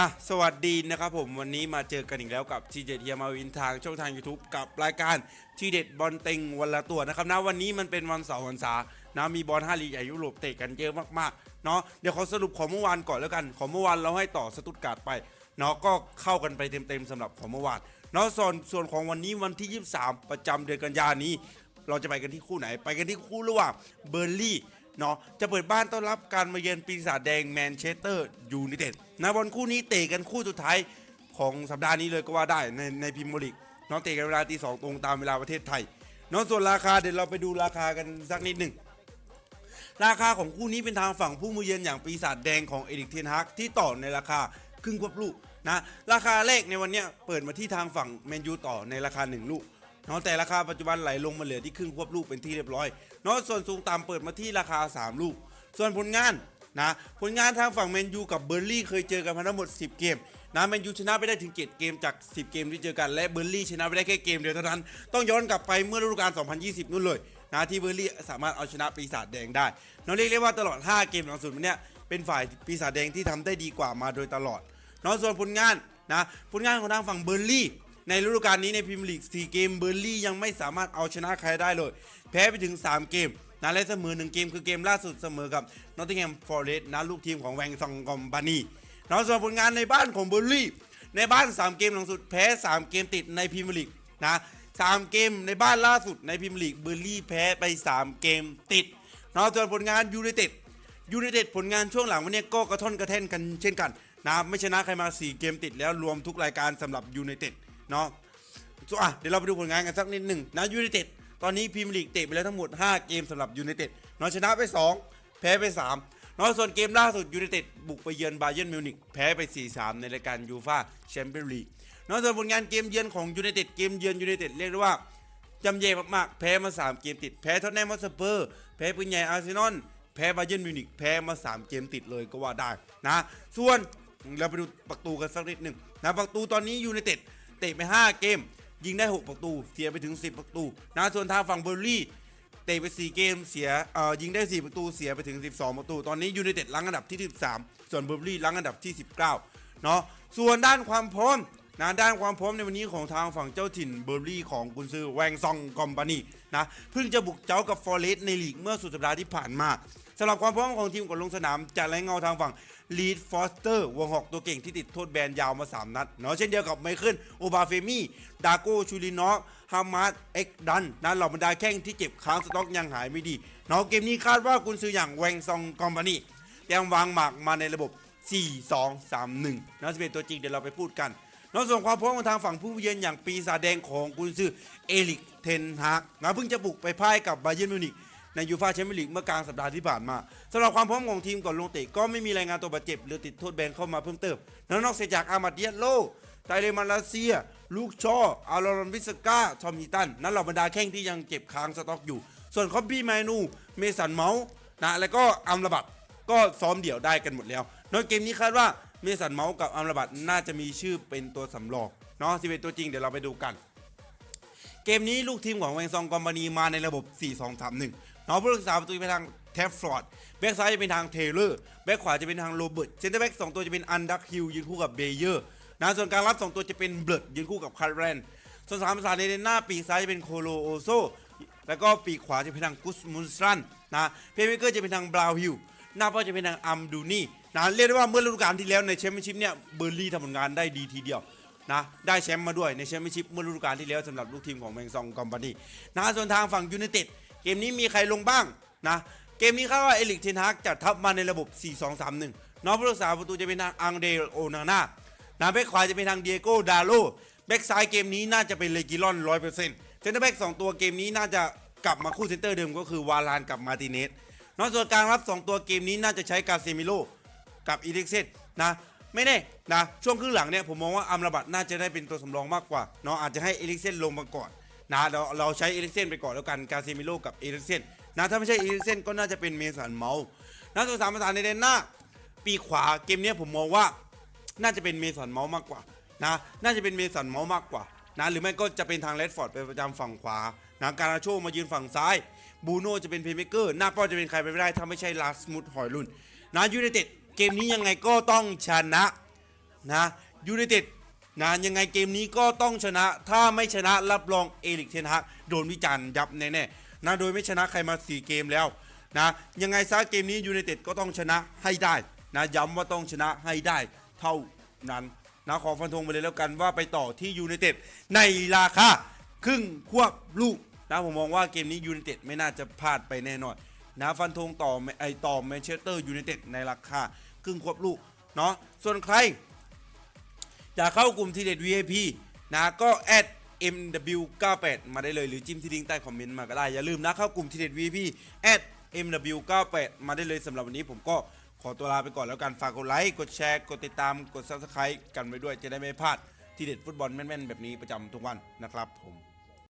อะสวัสดีนะครับผมวันนี้มาเจอกันอีกแล้วกับทีเด็ดเฮียมาวินทางช่องทาง YouTube กับรายการทีเด็ดบอลเต็งวันละตัวนะครับนะวันนี้มันเป็นวันเสาร์วันเสาร์นะมีบอลห้าลีกใหญ่ยุโรปเตะกันเยอะมากๆเนาะเดี๋ยวขอสรุปของเมื่อวานก่อนแล้วกัน ของเมื่อวานเราให้ต่อสตุตการ์ดไปเนาะก็เข้ากันไปเต็มๆสำหรับของเมื่อวานเนาะส่วนส่วนของวันนี้วันที่ 23 ประจำเดือนกันยานนี้ เราจะไปกันที่คู่ไหน ไปกันที่คู่ระหว่างเบอร์ลี่ เนาะจะเปิดบ้านต้อนรับการมาเยือนปีศาจแดงแมนเชสเตอร์ยูไนเต็ดนะบอลคู่นี้เตะกันคู่สุดท้ายของสัปดาห์นี้เลยก็ว่าได้ในในพรีเมียร์ลีกเนาะเตะกันเวลาตีสองตรงตามเวลาประเทศไทยเนาะส่วนราคาเดี๋ยวเราไปดูราคากันสักนิดหนึ่งราคาของคู่นี้เป็นทางฝั่งผู้มือเยือนอย่างปีศาจแดงของเอริกเทนฮักที่ต่อในราคาครึ่งควบลูกนะราคาแรกในวันนี้เปิดมาที่ทางฝั่งแมนยูต่อในราคา 1 ลูก เนาะแต่ราคาปัจจุบันไหลลงมาเหลือที่ครึ่งควบลูกเป็นที่เรียบร้อยเนาะส่วนสูงต่ำเปิดมาที่ราคา 3 ลูก ส่วนผลงานนะผลงานทางฝั่งแมนยูกับเบอร์ลี่เคยเจอกันมาทั้งหมด 10 เกมนะแมนยูชนะไปได้ถึง 7 เกมจาก 10 เกมที่เจอกันและเบอร์ลี่ชนะไปได้แค่เกมเดียวเท่านั้น ต้องย้อนกลับไปเมื่อฤดูกาล 2020 นู่นเลยนะที่เบอร์ลี่สามารถเอาชนะปีศาจแดงได้เราเรียกได้ว่าตลอด 5 เกมหลังสุดมาเนี่ยเป็นฝ่ายปีศาจแดงที่ทำได้ดีกว่ามาโดยตลอดเนาะส่วนผลงานนะผลงานของทางฝั่งเบอร์ลี่ ในฤดูกาลนี้ในพรีเมียร์ลีก 4 เกมเบอร์ลี่ยังไม่สามารถเอาชนะใครได้เลย แพ้ไปถึง 3 เกมนะและเสมอ 1 เกมคือเกมล่าสุดเสมอกับนอตติงแฮมฟอร์เรสต์นะลูกทีมของแวงซองกอมบานีนาะส่วนผลงานในบ้านของเบอร์ลี่ในบ้าน 3 เกมหลังสุดแพ้ 3 เกมติดในพรีเมียร์ลีกนะ3เกมในบ้านล่าสุดในพรีเมียร์ลีกเบอร์ลี่แพ้ไป 3 เกมติดนาะส่วนผลงานยูไนเต็ดยูไนเต็ดผลงานช่วงหลังวันนี้ก็กระท่อนกระแท่นกันเช่นกันนะไม่ชนะใครมา 4 เกมติดแล้วรวมทุกรายการสำหรับยูไนเต็ด เนาะส่วนอะเดี๋ยวเราไปดูผลงานกันสักนิดหนึ่งนะยูไนเต็ดตอนนี้พรีเมียร์ลีกเตะไปแล้วทั้งหมด 5 เกมสำหรับยูไนเต็ดเนาะชนะไป 2 แพ้ไป3เนาะส่วนเกมล่าสุดยูไนเต็ดบุกไปเยือนบาเยิร์นมิวนิกแพ้ไป 4-3 ในรายการยูฟ่าแชมเปี้ยนลีกเนาะส่วนผลงานเกมเยือนของยูไนเต็ดเกมเยือนยูไนเต็ดเรียกได้ว่าจำเย่มากๆ แพ้มา 3 เกมติด แพ้ท็อตแนมฮอตสเปอร์ แพ้ปืนใหญ่อาร์เซนอล แพ้บาเยิร์นมิวนิกแพ้มา 3 เกมติดเลยก็ว่าได้นะ ส่วนเราไปดูประตูกันสักนิดหนึ่งนะประตูตอนนี้ยูไนเต็ด เตะไป 5 เกม ยิงได้ 6 ประตู เสียไปถึง 10 ประตูนะส่วนทางฝั่งเบอร์ลี่เตะไป 4 เกมเสียเอ่อยิงได้ 4 ประตูเสียไปถึง 12 ประตู ตอนนี้ยูไนเต็ดลังอันดับที่ 13 ส่วนเบอร์ลี่ลังอันดับที่ 19เนาะส่วนด้านความพร้อมนะด้านความพร้อมในวันนี้ของทางฝั่งเจ้าถิ่นเบอร์ลี่ของกุนซือแวงซองกอมปานีนะเพิ่งจะบุกเจ้ากับฟอร์เรสต์ในลีกเมื่อสุดสัปดาห์ที่ผ่านมา สำหรับความพร้อมของทีมก่อนลงสนามจะไล่เงาทางฝั่งลีดฟอสเตอร์วงหอกตัวเก่งที่ติดโทษแบนยาวมา 3 นัดเนาะเช่นเดียวกับไมเคิลโอบาเฟมี่ดาโกชูรินอกฮามาดเอ็กดันนะเหล่าบรรดาแข้งที่เจ็บค้างสต็อกยังหายไม่ดีเนาะเกมนี้คาดว่ากุนซืออย่างแวงซองกอมปานีเตรียมวางหมากมาในระบบ 4 2 3 1นะสเปนตัวจริงเดี๋ยวเราไปพูดกันนอกส่วนความพร้อมของทางฝั่งผู้เยือนอย่างปีศาจแดงของกุนซือเอลิกเทนฮากนะเพิ่งจะบุกไปพ่ายกับบาเยิร์นมิวนิก ในยูฟ่าแชมเปี้ยนลีกเมื่อกลางสัปดาห์ที่ผ่านมาสำหรับความพร้อมของทีมก่อนลงเตะก็ไม่มีรายงานตัวบาดเจ็บ หรือติดโทษแบนเข้ามาเพิ่มเติมแล้วนอกจากอามาเดียโลไตเลมาลาเซีย ลูกชออารอนวิสกาทอมฮิตัน นั่นเหล่าบรรดาแข้งที่ยังเก็บค้างสต็อกอยู่ ส่วนคอปปี้ไมนู เมสันเมาส์นะแล้วก็อัมระบัดก็ซ้อมเดี่ยวได้กันหมดแล้วโดยเกมนี้คาดว่าเมสันเมาส์กับอัมระบัดน่าจะมีชื่อเป็นตัวสำรองเนาะสิเป็นตัวจริงเดี๋ยวเราไปดูกัน เกมนี้ลูกทีมของแวงซองกอมบานีมาในระบบ 4-2-3-1เนาะผู้รักษาประตูจะเป็นทางแทฟฟอร์ด แบ็กซ้ายจะเป็นทางเทเลอร์ แบ็กขวาจะเป็นทางโรเบิร์ต เซนเตอร์แบ็กสองตัวจะเป็นอันดักฮิลยืนคู่กับเบเยอร์นะส่วนการรับสองตัวจะเป็นเบิร์ดยืนคู่กับคาร์แรน ส่วนสามประสานในหน้าปีกซ้ายจะเป็นโคโลโอโซ แล้วก็ปีกขวาจะเป็นทางกุสมุนสรันนะเพลย์เมเกอร์จะเป็นทางบราวฮิลหน้าเป้าจะเป็นทางอัมดูนี่นะเรียกได้ว่าเมื่อฤดูกาลที่แล้วในแชมเปี้ยนชิพเนี่ยเบอร์ลี่ทำผลงานได้ดีทีเดียว นะได้แชมป์มาด้วยในแชมเปี้ยนชิพเมื่อฤดูกาลที่แล้วสำหรับลูกทีมของแมงซองกอมปานีนะส่วนทางฝั่งยูไนเต็ดเกมนี้มีใครลงบ้างนะเกมนี้คาดว่าเอลิกเทนฮากจะทับมาในระบบ 4-2-3-1 น้องผู้รักษาประตูจะเป็นทางอังเดโอนาน่านะแบ็กขวาจะเป็นทางเดียโก้ดาโลแบ็กซ้ายเกมนี้น่าจะเป็นเลกิลอนร้อยเปอร์เซ็นต์เซนเตอร์แบ็กสองตัวเกมนี้น่าจะกลับมาคู่เซนเตอร์เดิมก็คือวาลานกับมาติเนสนอกส่วนกลางรับ 2 ตัวเกมนี้น่าจะใช้กาเซมิโลกับอีเล็กเซนนะ ไม่แน่นะช่วงครึ่งหลังเนี่ยผมมองว่าอัมราบัตน่าจะได้เป็นตัวสำรองมากกว่าเนาะอาจจะให้เอลิกเซนลงมาก่อนนะเราเราใช้เอลิกเซนไปก่อนแล้วกันกาเซมิโลกับเอลิกเซนนะถ้าไม่ใช่เอลิกเซนก็น่าจะเป็นเมสันเมาส์นะส่วสามประสานในเดนหน้า ปีขวาเกมเนี้ยผมมองว่าน่าจะเป็นเมสันเมาส์มากกว่านะน่าจะเป็นเมสันเมาส์มากกว่านะหรือไม่ก็จะเป็นทางเลดฟอร์ดไปประจำฝั่งขวานะการาโชมายืนฝั่งซ้ายบูโน่จะเป็นเพลย์เมเกอร์หน้าเป้าจะเป็นใครไปไม่ได้ถ้าไม่ใช่ลาสมุดหอยลุ่นนะยูไนเต็ด เกมนี้ยังไงก็ต้องชนะนะยูไนเต็ดนะยังไงเกมนี้ก็ต้องชนะ ถ้าไม่ชนะรับรองเอลิกเทนฮักโดนวิจารณ์ยับแน่ๆนะโดยไม่ชนะใครมา 4 เกมแล้วนะยังไงซะเกมนี้ยูไนเต็ดก็ต้องชนะให้ได้นะย้ำว่าต้องชนะให้ได้เท่านั้นนะขอฟันธงไปเลยแล้วกันว่าไปต่อที่ยูไนเต็ดในราคาครึ่งควบลูกนะผมมองว่าเกมนี้ยูไนเต็ดไม่น่าจะพลาดไปแน่นอนนะฟันธงต่อไอต่อแมนเชสเตอร์ยูไนเต็ดในราคา ครึ่งควบลูกเนาะส่วนใครอยากเข้ากลุ่มทีเด็ด VIP นะก็แอด MW98 มาได้เลยหรือจิ้มที่ลิงก์ใต้คอมเมนต์มาก็ได้ อย่าลืมนะเข้ากลุ่มทีเด็ด VIP แอด MW98 มาได้เลยสำหรับวันนี้ผมก็ขอตัวลาไปก่อนแล้วกันฝากกดไลค์กดแชร์กดติดตามกด Subscribe กันไว้ด้วยจะได้ไม่พลาดทีเด็ดฟุตบอลแม่นๆแบบนี้ประจำทุกวันนะครับผม